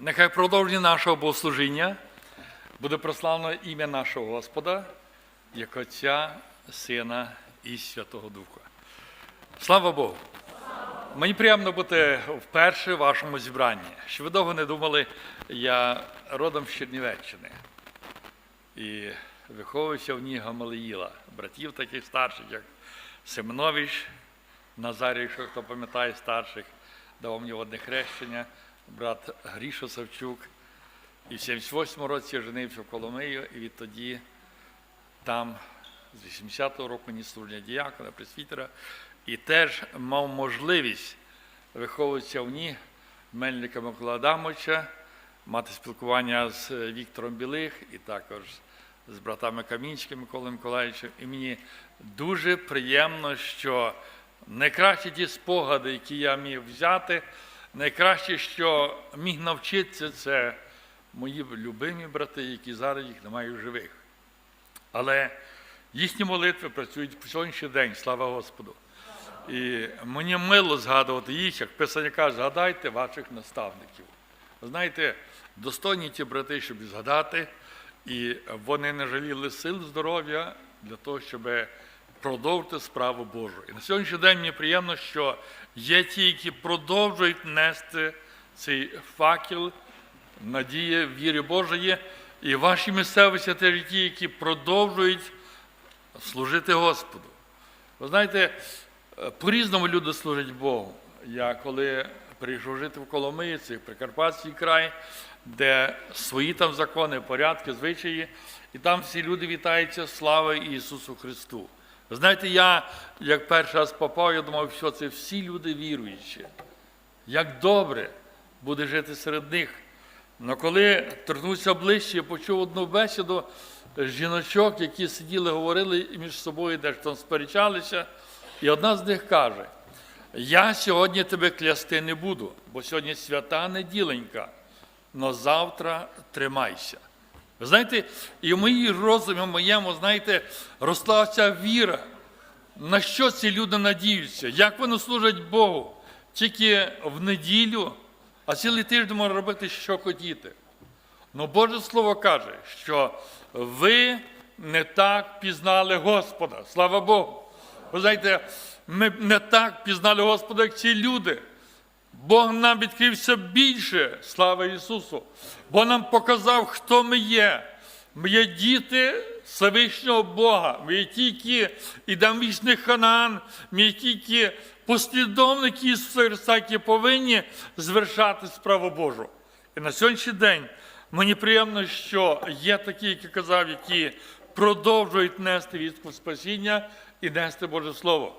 Нехай продовження нашого богослужіння буде прославлено ім'я нашого Господа, як Отця, Сина і Святого Духа. Слава Богу! Мені приємно бути вперше в вашому зібранні. Що ви довго не думали, я родом з Чернівеччини і виховувався в ній Гамалиїла, братів таких старших, як Семенович, Назарій, якщо хто пам'ятає старших, давав мені одне хрещення, брат Грішо Савчук. І в 78-му році я женився в Коломию, і відтоді там з 80-го року ні служення діякона, пресвітера, і теж мав можливість виховуватися в ній Мельника Микола Адамовича, мати спілкування з Віктором Білих і також з братами Камінським Миколою Миколаївичем. І мені дуже приємно, що найкращі ті спогади, які я міг взяти, найкраще, що міг навчитися, це мої любимі брати, які зараз їх немає в живих. Але їхні молитви працюють по сьогоднішній день, слава Господу. І мені мило згадувати їх, як Писання каже, згадайте ваших наставників. Знаєте, достойні ті брати, щоб згадати, і вони не жаліли сил, здоров'я для того, щоб продовжити справу Божу. І на сьогоднішній день мені приємно, що є ті, які продовжують нести цей факел надії в вірі Божої, і ваші місцевості теж ті, які продовжують служити Господу. Ви знаєте, е, по-різному люди служать Богу. Я коли прийшов жити в Коломиї, це Прикарпатський край, де свої там закони, порядки, звичаї, і там всі люди вітаються слава Ісусу Христу. Знаєте, я як перший раз попав, я думав, що це всі люди віруючі. Як добре буде жити серед них. Але коли торкнувся ближче, я почув одну бесіду жіночок, які сиділи, говорили між собою, де ж там сперечалися. І одна з них каже: Я сьогодні тебе клясти не буду, бо сьогодні свята неділенька, но завтра тримайся. Ви знаєте, і в моїй розумі, в моєму, знаєте, росла ця віра. На що ці люди надіються? Як вони служать Богу? Тільки в неділю, а цілий тиждень можна робити, що хотіти. Ну Боже Слово каже, що ви не так пізнали Господа. Слава Богу. Ви знаєте, ми не так пізнали Господа, як ці люди. Бог нам відкрився більше, слава Ісусу. Бо нам показав, хто ми є. Ми є діти Всевишнього Бога. Ми є ті, які йдемо вічний Ханаан, ми є ті, послідовники Ісуса Христа, які повинні звершати справу Божу. І на сьогоднішній день мені приємно, що є такі, які казав, які продовжують нести вістку спасіння і нести Боже Слово.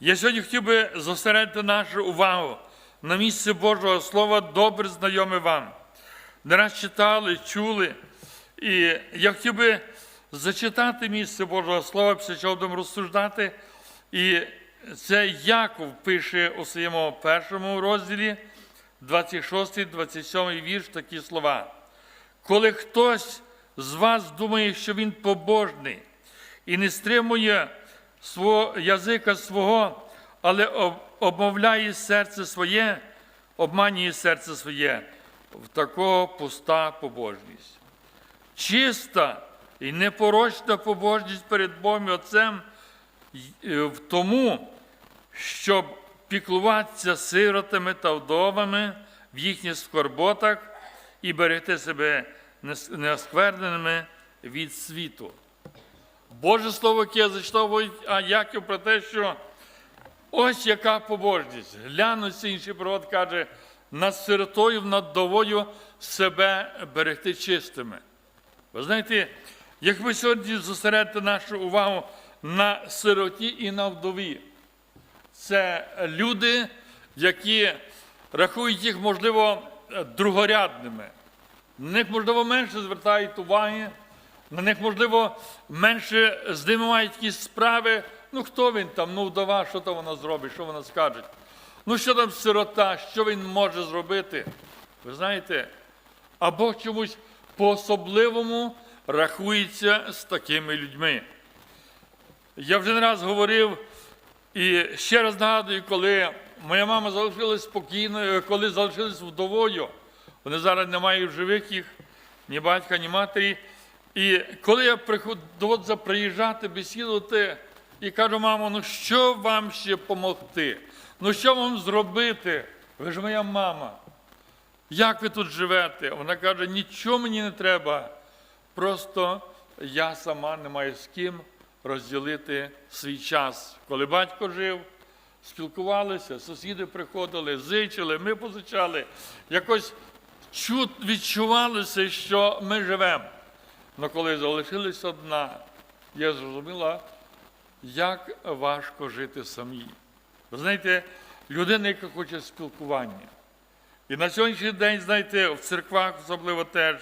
Я сьогодні хотів би зосередити нашу увагу на місце Божого Слова, добре знайоме вам. Не раз читали, чули. І я хотів би зачитати місце Божого Слова, після будемо розсуждати. І це Яков пише у своєму першому розділі, 26-27 вірш, такі слова. Коли хтось з вас думає, що він побожний і не стримує свого язика свого, але обмовляє серце своє, обманює серце своє, в такого пуста побожність. Чиста і непорочна побожність перед Богом і Отцем е, в тому, щоб піклуватися сиротами та вдовами в їхніх скорботах і берегти себе неоскверненими від світу. Боже слово, яке я зачитав Яків про те, що ось яка побожність. Глянуться інший пророк каже, над сиротою, над довою себе берегти чистими. Ви знаєте, як ви сьогодні зосередите нашу увагу на сироті і на вдові, це люди, які рахують їх, можливо, другорядними. На них, можливо, менше звертають уваги, на них, можливо, менше з ними мають якісь справи. Ну, хто він там, ну, вдова, що то вона зробить, що вона скаже? Ну, що там сирота, що він може зробити? Ви знаєте, або чомусь по-особливому рахується з такими людьми. Я вже не раз говорив і ще раз нагадую, коли моя мама залишилась спокійною, коли залишилась вдовою, Вони зараз не мають живих їх, ні батька, ні матері. І коли я доводиться приїжджати, бесідувати, і кажу, мамо, ну що вам ще допомогти? Ну що вам зробити? Ви ж моя мама. Як ви тут живете? Вона каже, нічого мені не треба. Просто я сама не маю з ким розділити свій час. Коли батько жив, спілкувалися, сусіди приходили, зичили, ми позичали. Якось відчувалося, що ми живемо. Але коли залишилась одна, я зрозуміла, як важко жити самій. Ви знаєте, людина, яка хоче спілкування. І на сьогоднішній день, знаєте, в церквах особливо теж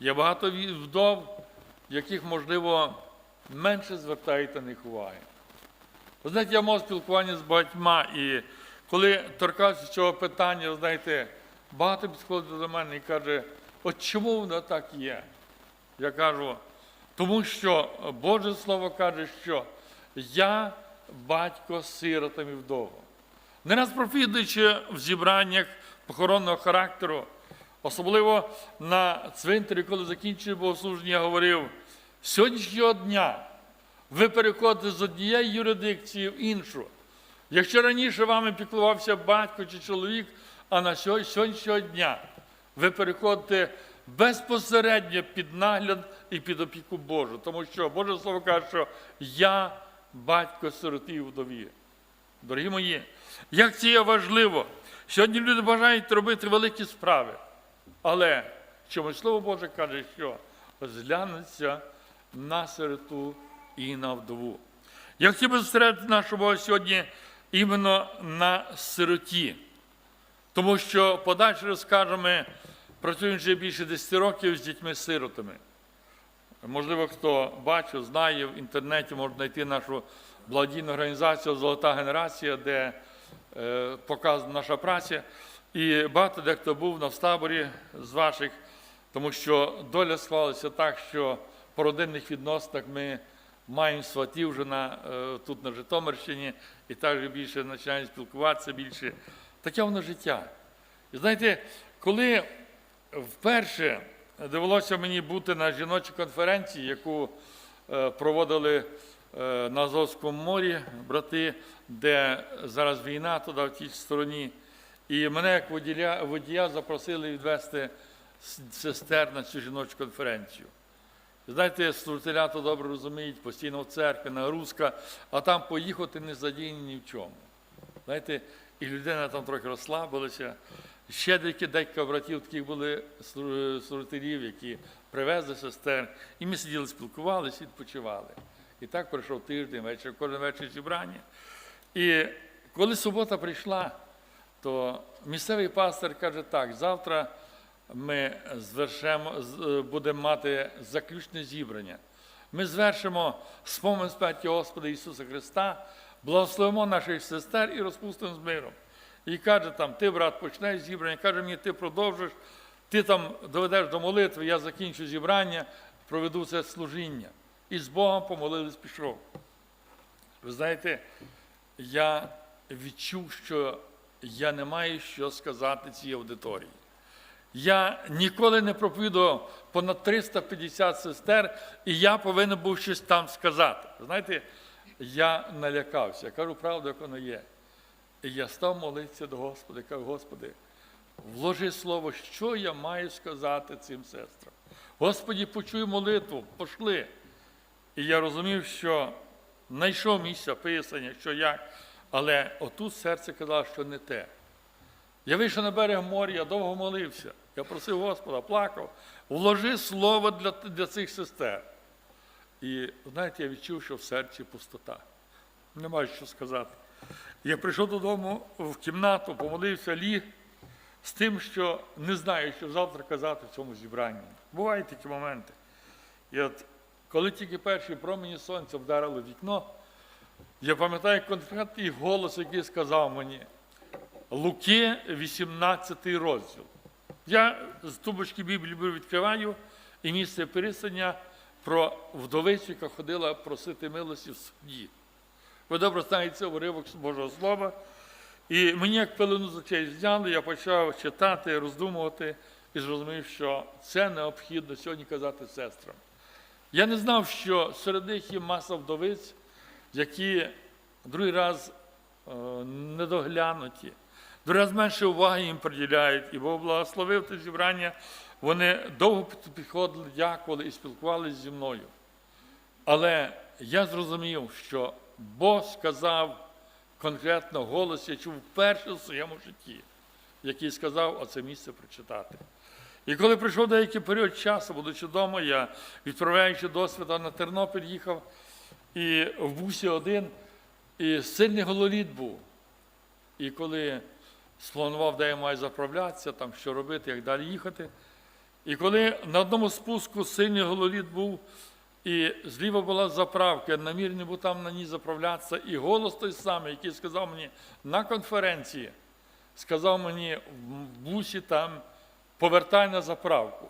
є багато вдов, яких, можливо, менше звертають на них уваги. Ви знаєте, я мав спілкування з багатьма, і коли торкався цього питання, ви знаєте, багато підходить до мене і каже, от чому воно так є? Я кажу, тому що Боже Слово каже, що я батько сиротам і вдовам. Не раз проповідуючи в зібраннях похоронного характеру, особливо на цвинтарі, коли закінчив богослуження, я говорив, сьогоднішнього дня ви переходите з однієї юрисдикції в іншу. Якщо раніше вами піклувався батько чи чоловік, а на сьогодні- сьогоднішнього дня ви переходите безпосередньо під нагляд і під опіку Божу. Тому що Боже Слово каже, що я батько сироти і вдові. Дорогі мої, як це є важливо. Сьогодні люди бажають робити великі справи. Але чомусь Слово Боже каже, що зглянеться на сироту і на вдову. Я хотів би зосередити нашого Бога сьогодні іменно на сироті. Тому що подальше розкажемо, працюємо вже більше 10 років з дітьми-сиротами. Можливо, хто бачив, знає, в інтернеті можна знайти нашу благодійну організацію Золота генерація, де е, показана наша праця. І багато дехто був на таборі з ваших, тому що доля склалася так, що по родинних відносинах ми маємо сватів вже на, е, тут на Житомирщині, і також більше починаємо спілкуватися більше. Таке воно життя. І знаєте, коли вперше довелося мені бути на жіночій конференції, яку е, проводили е, на Азовському морі брати, де зараз війна туди в тій стороні. І мене як водія, водія запросили відвести сестер на цю жіночу конференцію. Знаєте, служителя то добре розуміють, постійно в церкві, нагрузка, а там поїхати не задіяні ні в чому. Знаєте, і людина там трохи розслабилася. Ще декілька братів таких були слу- служителів, які привезли сестер. І ми сиділи, спілкувалися, відпочивали. І так пройшов тиждень, вечір, кожен вечір зібрання. І коли субота прийшла, то місцевий пастор каже так: завтра ми звершемо, з- е, будемо мати заключне зібрання. Ми звершимо спомин смерті Господа Ісуса Христа, благословимо наших сестер і розпустимо з миром. І каже там, ти, брат, почнеш зібрання, каже мені, ти продовжиш, ти там доведеш до молитви, я закінчу зібрання, проведу це служіння. І з Богом помолились, пішов. Ви знаєте, я відчув, що я не маю що сказати цій аудиторії. Я ніколи не проповідував понад 350 сестер, і я повинен був щось там сказати. Знаєте, я налякався, я кажу правду, як воно є. І я став молитися до Господа, кажу, Господи, вложи слово, що я маю сказати цим сестрам. Господі, почуй молитву, пошли. І я розумів, що знайшов місце писання, що як, але отут серце казало, що не те. Я вийшов на берег моря, я довго молився. Я просив Господа, плакав, вложи слово для, для цих сестер. І знаєте, я відчув, що в серці пустота. Немає що сказати. Я прийшов додому в кімнату, помолився, ліг з тим, що не знаю, що завтра казати в цьому зібранні. Бувають такі моменти. І от коли тільки перші промені сонця вдарили вікно, я пам'ятаю конкретний голос, який сказав мені, Луки, 18 розділ. Я з тубочки Біблії відкриваю і місце пересення про вдовицю, яка ходила просити милості в суді. Ви добре знаєте це уривок з Божого Слова. І мені як пелену з очей зняли, я почав читати, роздумувати. і зрозумів, що це необхідно сьогодні казати сестрам. Я не знав, що серед них є маса вдовиць, які другий раз е, недоглянуті, другий раз менше уваги їм приділяють, і Бог благословив те зібрання. Вони довго підходили, дякували і спілкувалися зі мною. Але я зрозумів, що Бог сказав конкретно голос, я чув вперше в своєму житті, який сказав оце місце прочитати. І коли прийшов деякий період часу, будучи вдома, я, відправляючи досвіда на Тернопіль, їхав і в бусі один, і сильний гололід був. І коли спланував, де я маю заправлятися, там що робити, як далі їхати. І коли на одному спуску сильний гололід був, і зліва була заправка, я намірний був там на ній заправлятися, і голос той самий, який сказав мені на конференції, сказав мені в бусі там, повертай на заправку.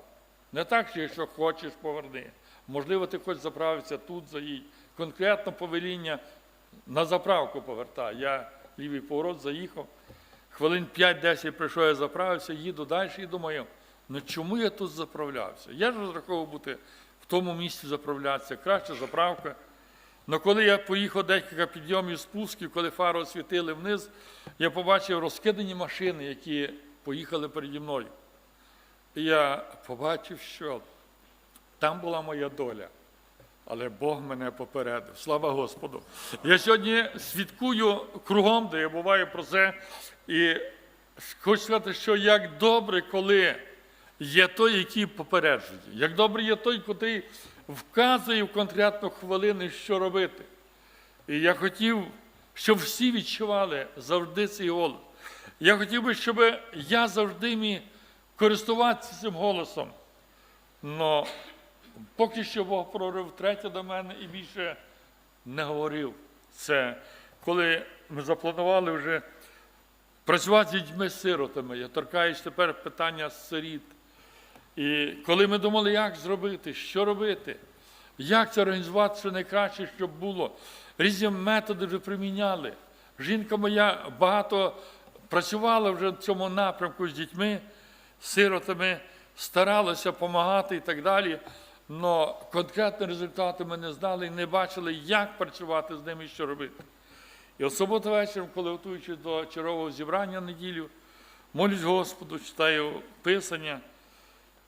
Не так, що якщо хочеш, поверни. Можливо, ти хочеш заправитися тут, заїдь. Конкретно повеління на заправку повертай. Я лівий поворот заїхав. Хвилин 5-10 прийшов, я заправився, їду далі і думаю, ну чому я тут заправлявся? Я ж розраховував бути в тому місці заправлятися, краще заправка. Але коли я поїхав декілька підйомів спусків, коли фари освітили вниз, я побачив розкидані машини, які поїхали переді мною. І я побачив, що там була моя доля. Але Бог мене попередив. Слава Господу. Я сьогодні свідкую кругом, де я буваю про це. І хочу сказати, що як добре, коли є той, який попереджує, як добре є той, який вказує в конкретну хвилину, що робити. І я хотів, щоб всі відчували завжди цей голос. Я хотів би, щоб я завжди міг користуватися цим голосом. Но поки що Бог прорив третє до мене і більше не говорив. Це коли ми запланували вже працювати з дітьми-сиротами. Я торкаюсь тепер питання сиріт. І коли ми думали, як зробити, що робити, як це організувати, що найкраще, щоб було, різні методи вже приміняли. Жінка моя багато працювала вже в цьому напрямку з дітьми, сиротами, старалася допомагати і так далі. Але конкретні результати ми не знали і не бачили, як працювати з ними що робити. І от суботу вечором, коли готуючись до чергового зібрання неділю, молюсь Господу, читаю Писання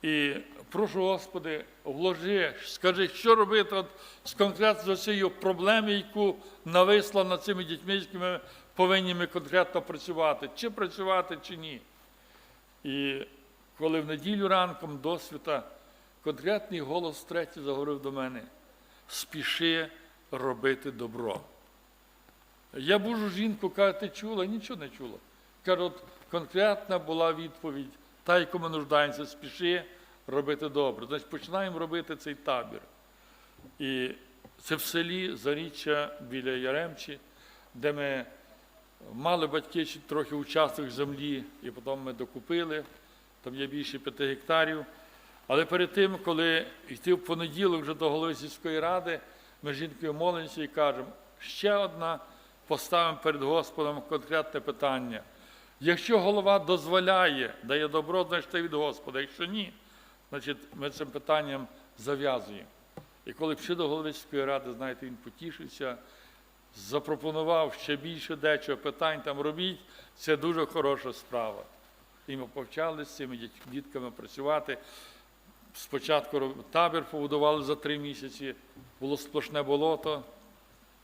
і прошу, Господи, вложи, скажи, що робити от з конкретно з цією проблемою, яку нависла над цими дітьми, якими повинні ми конкретно працювати, чи працювати, чи ні. І коли в неділю ранком до свята конкретний голос третій заговорив до мене: спіши робити добро. Я божу жінку, каже, ти чула? Нічого не чула. Каже, от конкретна була відповідь, та, яку ми нуждаємося, спіши робити добре. Значить, починаємо робити цей табір. І це в селі Заріччя біля Яремчі, де ми мали батьки трохи участок землі, і потім ми докупили, там є більше п'яти гектарів. Але перед тим, коли йти в понеділок вже до голови сільської ради, ми з жінкою молимося і кажемо, ще одна поставимо перед Господом конкретне питання. Якщо голова дозволяє, дає добро, значить від Господа. Якщо ні, значить ми цим питанням зав'язуємо. І коли пішли до голови ради, знаєте, він потішився, запропонував ще більше дечого питань там робіть, це дуже хороша справа. І ми повчали з цими дітками працювати. Спочатку табір побудували за три місяці, було сплошне болото,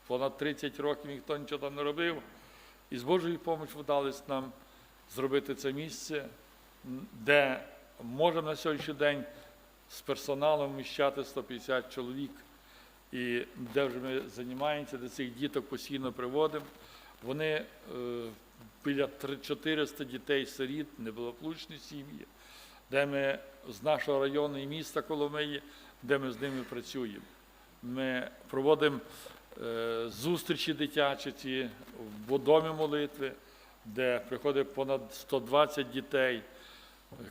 понад 30 років ніхто нічого там не робив. І з Божою допомогою вдалося нам зробити це місце, де можемо на сьогоднішній день з персоналом вміщати 150 чоловік, і де вже ми займаємося, де цих діток постійно приводимо. Вони е, біля 400 дітей-сиріт, неблагополучні сім'ї, де ми з нашого району і міста Коломиї, де ми з ними працюємо. Ми проводимо е, зустрічі дитячі ці в домі молитви, де приходить понад 120 дітей.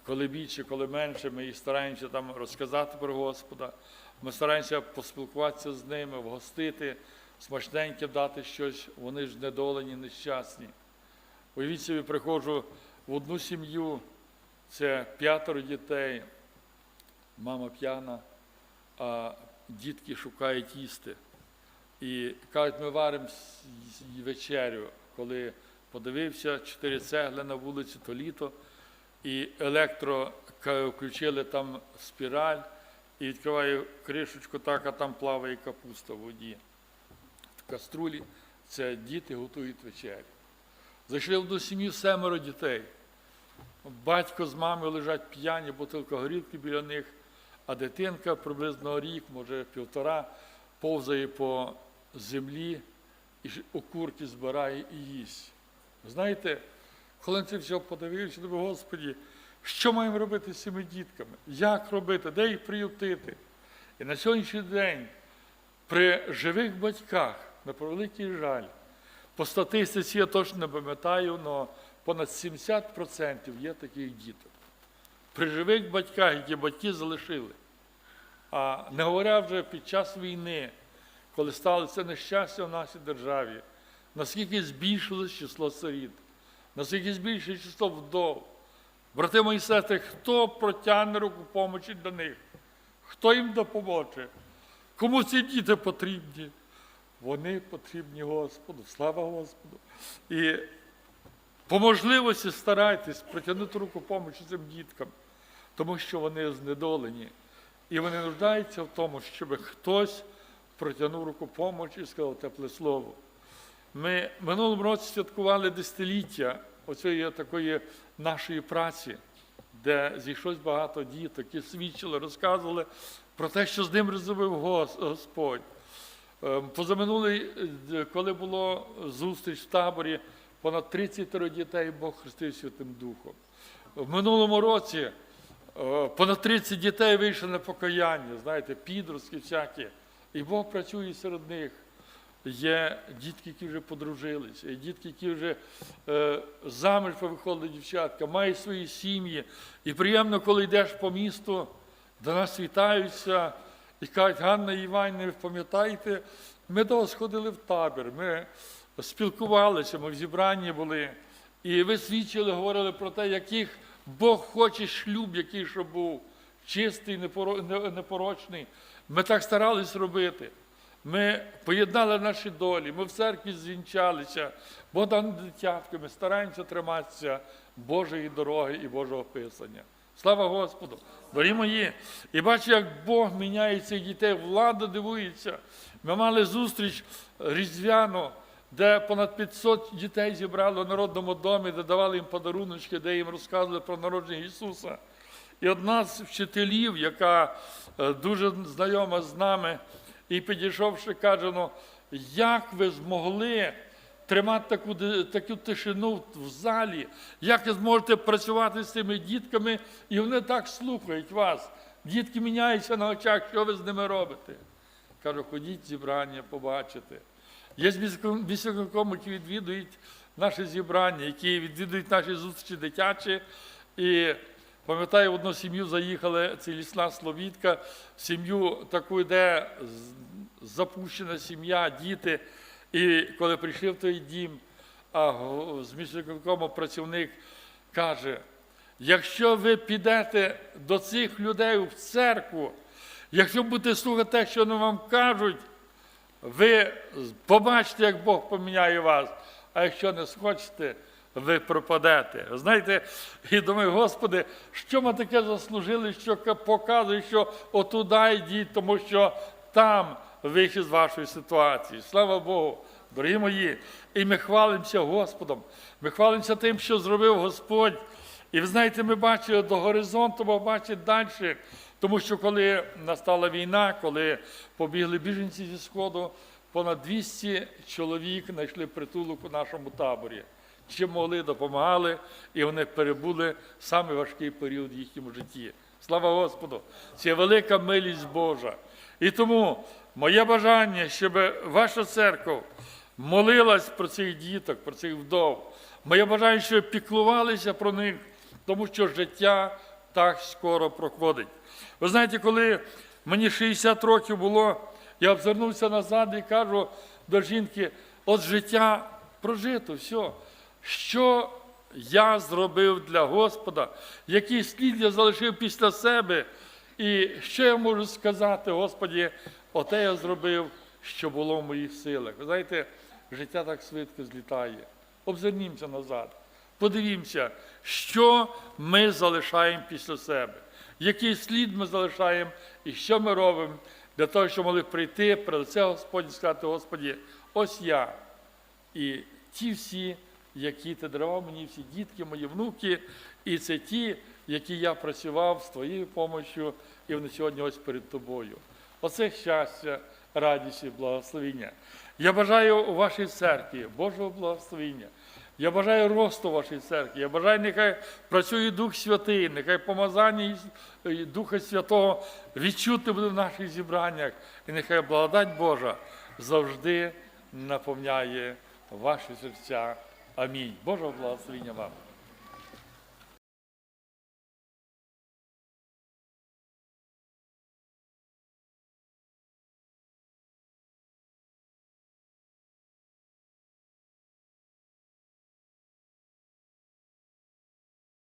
Коли більше, коли менше, ми їх стараємося там розказати про Господа. Ми стараємося поспілкуватися з ними, вгостити, смачненьке дати щось, вони ж недолені, нещасні. Уявіть собі, приходжу в одну сім'ю, Це п'ятеро дітей, мама п'яна, а дітки шукають їсти. І кажуть, ми варимо вечерю, коли подивився, чотири цегли на вулиці, то літо, і електро включили там спіраль, і відкриваю кришечку, так, а там плаває капуста в воді. В каструлі це діти готують вечерю. Зайшли в одну сім'ю семеро дітей. Батько з мамою лежать п'яні, бутилка горілки біля них, а дитинка приблизно рік, може півтора, повзає по землі і окурки збирає і їсть. Знаєте, коли це все подивився, думаю, Господі, що маємо робити з цими дітками? Як робити? Де їх приютити? І на сьогоднішній день при живих батьках, на превеликий жаль, по статистиці я точно не пам'ятаю, але понад 70% є таких діток. При живих батьках, які батьки залишили. А не говоря вже під час війни, коли сталося нещастя в нашій державі, наскільки збільшилось число сиріт, наскільки збільшилось число вдов. Брати мої сестри, хто протягне руку помочі до них? Хто їм допоможе? Кому ці діти потрібні? Вони потрібні Господу. Слава Господу. І по можливості старайтесь протягнути руку помочі цим діткам, тому що вони знедолені. І вони нуждаються в тому, щоб хтось протягнув руку помочі і сказав тепле слово. Ми минулому році святкували десятиліття оцієї такої нашої праці, де зійшлось багато діток, які свідчили, розказували про те, що з ним розробив Господь. Е, Позаминулий, е, коли було зустріч в таборі, понад 30 дітей Бог хрестив Святим Духом. В минулому році е, понад 30 дітей вийшли на покаяння, знаєте, підростки всякі. І Бог працює серед них. Є дітки, які вже подружилися, є дітки, які вже е, заміж повиходили дівчатка, мають свої сім'ї. І приємно, коли йдеш по місту, до нас вітаються і кажуть, Ганна Іванівна, ви пам'ятаєте, ми до вас ходили в табір, ми спілкувалися, ми в зібранні були. І ви свідчили, говорили про те, яких Бог хоче шлюб, який щоб був чистий, непоро- непорочний. Ми так старались робити. Ми поєднали наші долі, ми в церкві звінчалися, Богдан дитятками, стараємося триматися Божої дороги і Божого Писання. Слава Господу! Дорогі мої! І бачу, як Бог міняє цих дітей, влада дивується. Ми мали зустріч різдвяну, де понад 500 дітей зібрали в народному домі, де давали їм подаруночки, де їм розказували про народження Ісуса. І одна з вчителів, яка е, дуже знайома з нами, і підійшовши, каже: ну, як ви змогли тримати таку, таку тишину в залі, як ви зможете працювати з цими дітками, і вони так слухають вас. Дітки міняються на очах, що ви з ними робите? Кажу, ходіть зібрання, побачите. Є військовиком, які відвідують наше зібрання, які відвідують наші зустрічі дитячі. І пам'ятаю, в одну сім'ю заїхали цілісна словідка, сім'ю таку, де запущена сім'я, діти. І коли прийшли в той дім, а з міськвиконкому працівник каже, якщо ви підете до цих людей в церкву, якщо будете слухати те, що вони вам кажуть, ви побачите, як Бог поміняє вас, а якщо не схочете, ви пропадете. Знаєте, і думаю, Господи, що ми таке заслужили, що показує, що отуда йдіть, тому що там вихід з вашої ситуації. Слава Богу, дорогі мої. І ми хвалимося Господом. Ми хвалимося тим, що зробив Господь. І ви знаєте, ми бачили до горизонту, бо бачить далі. Тому що коли настала війна, коли побігли біженці зі Сходу, понад 200 чоловік знайшли притулок у нашому таборі. Чим могли, допомагали, і вони перебули саме важкий період в їхньому житті. Слава Господу! Це велика милість Божа. І тому моє бажання, щоб ваша церква молилась про цих діток, про цих вдов. Моє бажання, щоб піклувалися про них, тому що життя так скоро проходить. Ви знаєте, коли мені 60 років було, я обзирнувся назад і кажу до жінки: от життя прожито, все. Що я зробив для Господа, який слід я залишив після себе. І що я можу сказати, Господі, оте я зробив, що було в моїх силах. Ви знаєте, життя так швидко злітає. Обзирнімося назад. Подивімося, що ми залишаємо після себе, який слід ми залишаємо і що ми робимо для того, щоб могли прийти перед це Господь сказати, Господі, ось я. І ті всі, які ти дарував мені, всі дітки, мої внуки, і це ті, які я працював з твоєю допомогою, і вони сьогодні ось перед тобою. Оце щастя, радість і благословіння. Я бажаю у вашій церкві Божого благословіння. Я бажаю росту вашій церкві. Я бажаю, нехай працює Дух Святий, нехай помазання Духа Святого відчути буде в наших зібраннях. І нехай благодать Божа завжди наповняє ваші серця. Амінь. Божого благословення вам.